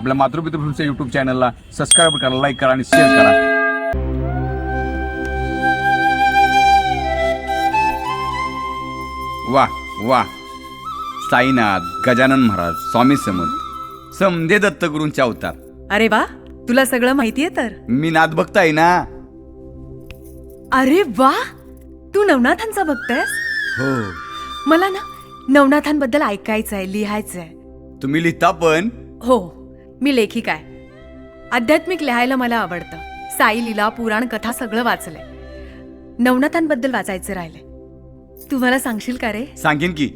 आपल्या मातृपितृ युट्यूब चॅनलला सबस्क्राईब करा लाईक करा आणि शेअर करा. वा वा साईनाथ गजानन महाराज स्वामी समर्थ. समदे दत्तगुरूंचे अवतार. अरे वा तुला सगळं माहितीये तर. मी नाथ भक्त आहे ना. अरे वा तू नवनाथांचा बघतेस हो. मला ना नवनाथांबद्दल ऐकायचंय लिहायचंय. तुम्ही लिहिता पण? हो. मी लेखिका आहे. आध्यात्मिक लिहायला मला आवडतं. साई लीला पुराण कथा सगळं वाचलंय. नवनाथांबद्दल वाचायचं राहिलंय. तू मला सांगशील का रे? सांगेन की.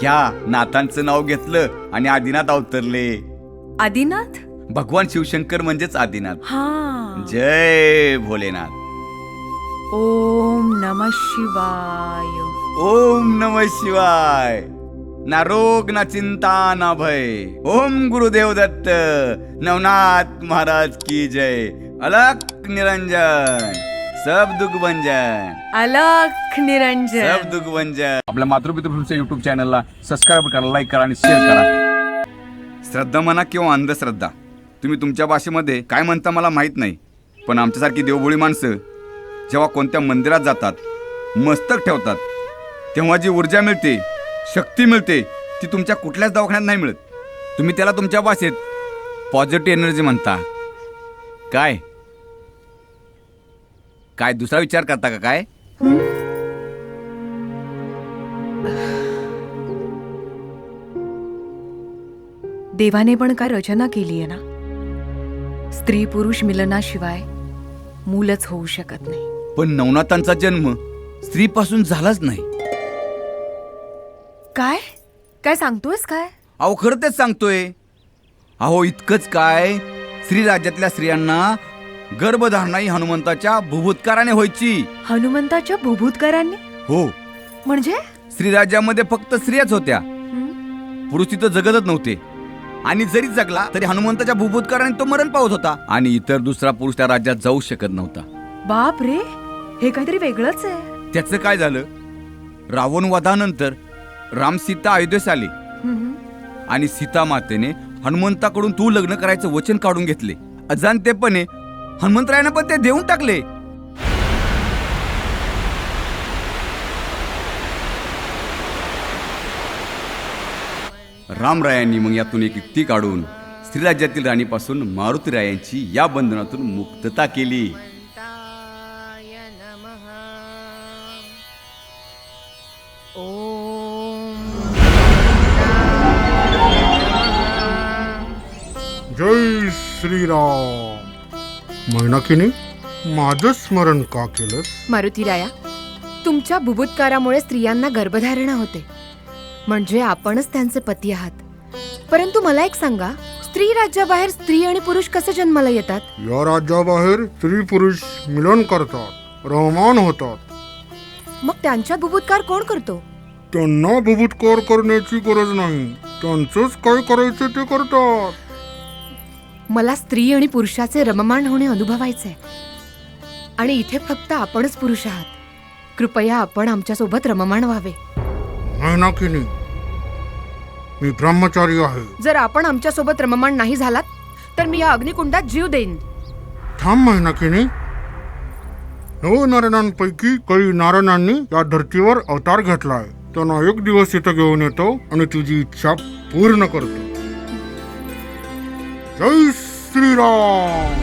घ्या नाथांचं नाव घेतलं आणि आदिनाथ अवतरले. आदिनाथ? भगवान शिवशंकर म्हणजेच आदिनाथ. हा. जय भोलेनाथ. ओम नम शिवाय. ओम नम शिवाय. ना रोग ना चिंता ना भय. ओम गुरुदेव दत्त. नवनाथ महाराज की जय. अलक निरंजन. सब दुख भंजन. अलख निरंजन. सब दुख भंजन. आपल्या मातृपितृ युट्यूब चॅनलला सबस्क्राईब करा लाईक करा आणि शेअर करा. श्रद्धा म्हणा किंवा अंधश्रद्धा तुम्ही तुमच्या भाषेमध्ये काय म्हणता मला माहीत नाही. पण आमच्यासारखी देवभोळी माणसं जेव्हा कोणत्या मंदिरात जातात मस्तक ठेवतात तेव्हा जी ऊर्जा मिळते शक्ती मिळते ती तुमच्या कुठल्याच दवाखान्यात नाही मिळत. तुम्ही त्याला तुमच्या भाषेत पॉझिटिव्ह एनर्जी म्हणता. काय? काय दुसरा विचार करता का काय? देवाने पण काय रचना केली आहे ना? स्त्री पुरुष मिलनाशिवाय मूलच होऊ शकत नाही. पण नवनाथांचा जन्म स्त्रीपासून झालाच नाही. काय? काय सांगतोयस काय? अहो खरं तेच सांगतोय. अहो इतकंच काय? स्त्री राज्यातल्या स्त्रियांना गर्भधारणा ही हनुमंताच्या भूभूतकाराने व्हायची. हनुमंताच्या भूभूतकरांनी हो. म्हणजे? स्त्री राज्यामध्ये फक्त स्त्रियाच होत्या? पुरुष तिथं जगतच नव्हते. आणि जरी जगला तरी हनुमंताच्या भूभूतकाराने तो मरण पावत होता. आणि इतर दुसरा पुरुष त्या राज्यात जाऊ शकत नव्हता. बाप रे! हे काहीतरी वेगळंच आहे. त्याचं काय झालं? रावण वधानंतर राम सीता अयोध्येस आले? आणि सीता मातेने हनुमंताकडून तू लग्न करायचं वचन काढून घेतले. अजाणतेपणे हनुमंतरायानं पण ते देऊन टाकले. रामरायांनी मग यातून एक युक्ती काढून स्त्रीराज्यातील राणीपासून मारुतीरायांची या बंधनातून मुक्तता केली. श्रीराम. मैनाकिनी माझं स्मरण का केलंस? मारुतीराया तुमच्या बुभुत्कारामुळे स्त्रियांना गर्भधारणा होते. म्हणजे आपणच त्यांचे पती आहात. परंतु मला एक सांगा स्त्री राज्याबाहेर स्त्री आणि पुरुष कसे जन्माला येतात? या राज्याबाहेर स्त्री पुरुष मिलन करतात रहमान होतात. मग त्यांच्यात बुभुत्कार कोण करतो? त्यांना बुभुत्कार करण्याची गरज नाही. त्यांचंच काय करायचं ते करतात. मला स्त्री आणि पुरुषाचे रममाण होणे अनुभवायचे आणि इथे फक्त आपणच पुरुष आहात. कृपया आपण आमच्यासोबत रममाण व्हावे. मैनाकिनी मी ब्रह्मचारी आहे. जर आपण आमच्यासोबत रममाण नाही झालात तर मी या अग्निकुंडात जीव देईन. थांब मैनाकिनी नवनारायणांपैकी काही नारायणांनी या धर्तीवर अवतार घेतलाय. त्यांना एक दिवस इथं घेऊन येतो आणि तुझी इच्छा पूर्ण करतो. जय श्रीराम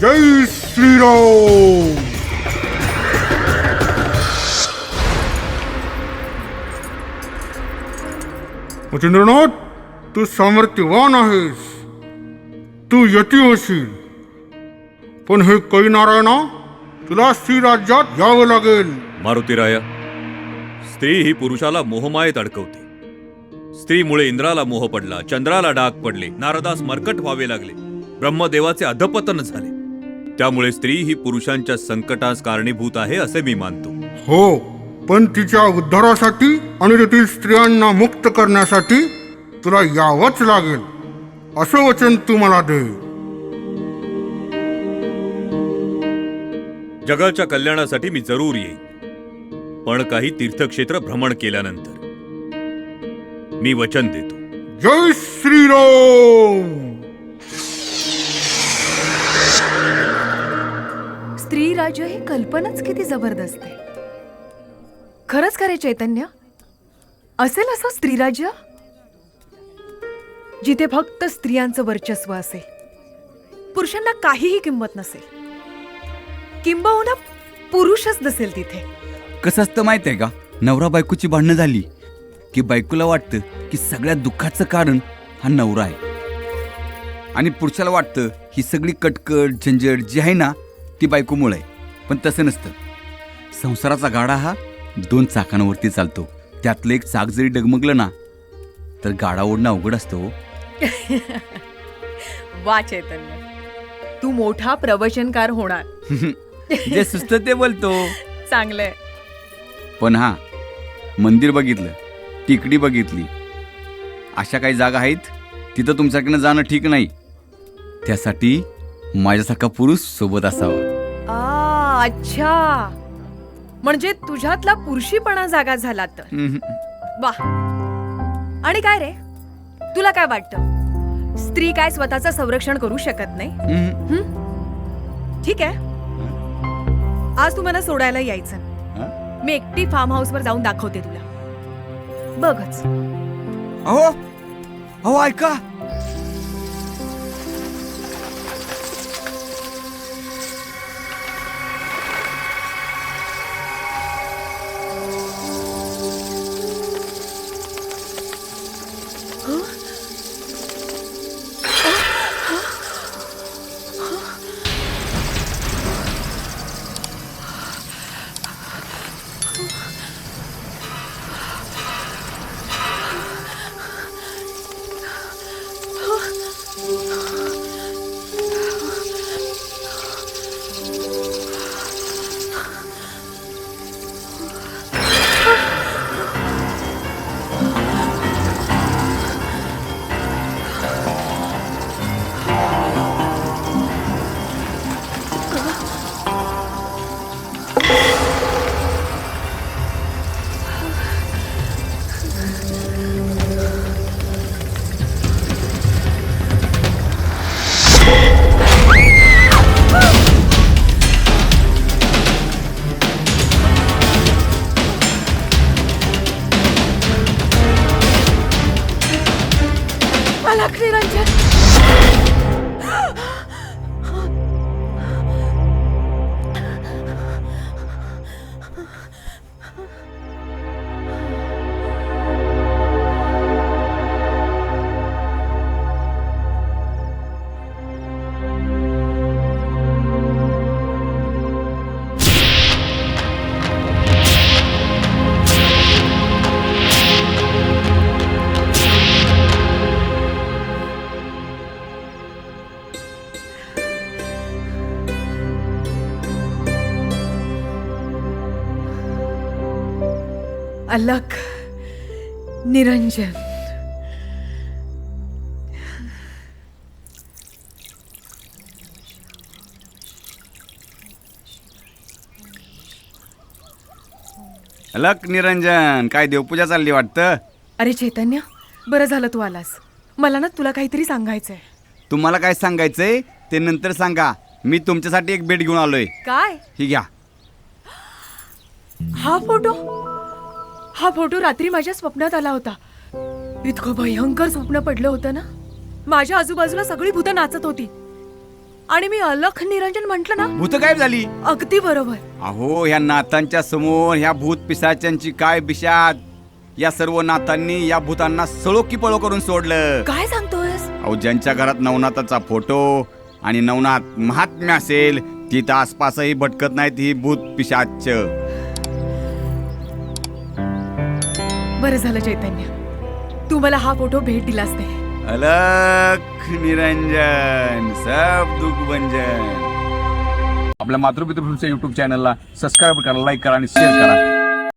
जय श्रीराम मच्छिंद्रनाथ तू सामर्थ्यवान आहेस. तू यती होशील. पण हे कै नारायणा तुला श्री राज्यात यावं लागेल. मारुतीराया स्त्री ही पुरुषाला मोहमायेत अडकवते. स्त्रीमुळे इंद्राला मोह पडला चंद्राला डाग पडले नारदास मरकट व्हावे लागले ब्रह्मदेवाचे अधपतन झाले. त्यामुळे स्त्री ही पुरुषांच्या संकटास कारणीभूत आहे असे मी मानतो. हो. पण तिच्या उद्धारासाठी आणि तेथील स्त्रियांना मुक्त करण्यासाठी तुला यावंच लागेल. असं वचन तू मला दे. जगाच्या कल्याणासाठी मी जरूर येईन. पण काही तीर्थक्षेत्र भ्रमण केल्यानंतर मी वचन देतो. जय श्रीराम! स्त्री राज्य ही कल्पनाच किती जबरदस्त आहे. खरंच खरे चैतन्य? असेल असं स्त्रीराज्य? जिथे फक्त स्त्रियांचं वर्चस्व असेल. पुरुषांना काहीही किंमत नसेल. किंबहुना पुरुषच नसेल तिथे. कसं असतं माहीत आहे का? नवरा बायकोची भांडणं झाली की बायकोला वाटतं की सगळ्या दुःखाचं कारण हा नवरा आहे. आणि पुरुषाला वाटतं ही सगळी कटकट झंझट जी आहे ना ती बायकोमुळे आहे. पण तसं नसतं. संसाराचा गाडा हा दोन चाकांवरती चालतो. त्यातलं एक चाक जरी डगमगलं ना तर गाडा ओढणं अवघड असतं हो. वा चैतन्य. तू मोठा प्रवचनकार होणार. जे सुचतं ते बोलतो. चांगलंय. पण हा मंदिर बघितलं टिकडी बघितली. अशा काही जागा आहेत तिथं तुमच्याकडनं जाणं ठीक नाही. त्यासाठी माझ्यासारखा पुरुष सोबत असावा. आ अच्छा. म्हणजे तुझ्यातला पुरुषीपणा जागा झाला तर. वा आणि काय रे? तुला काय वाटतं? स्त्री काय स्वतःचं संरक्षण करू शकत नाही. ठीक आहे. आज तू मला सोडायला यायचं. हा? मी एकटी फार्म हाऊस वर जाऊन दाखवते तुला. बघच. अहो! अहो ऐका. あっ! अलक निरंजन। लक निरंजन। काय देवपूजा चालली वाटतं? अरे चैतन्य बरं झालं तू आलास. मला ना तुला काहीतरी सांगायचंय. तुम्हाला काय सांगायचंय ते नंतर सांगा. मी तुमच्यासाठी एक भेट घेऊन आलोय. काय? ही घ्या. हा फोटो? हा फोटो रात्री माझ्या स्वप्नात आला होता. इतकं भयंकर स्वप्न पडलं होतं ना? माझ्या आजूबाजूला सगळी भूतं नाचत होती. आणि मी अलख निरंजन म्हंटल ना भूत गायब झाली. अगदी बरोबर. अहो ह्या नाथांच्या समोर ह्या भूत पिसाच्यांची काय बिशात या सर्व नाथांनी या भूतांना सळो की पळो करून सोडलं. काय सांगतोयस? अहो ज्यांच्या घरात नवनाथाचा फोटो आणि नवनाथ महात्म्य असेल तिथं आसपासही भटकत नाहीत ही भूत पिशाच बरं झालं चैतन्य. तू मला हा फोटो भेट दिलास ते. अलख निरंजन सब दुःख भंजन. आपल्या मातृपितृ यूट्यूब युट्यूब चॅनलला सबस्क्राईब करा लाईक करा आणि शेअर करा.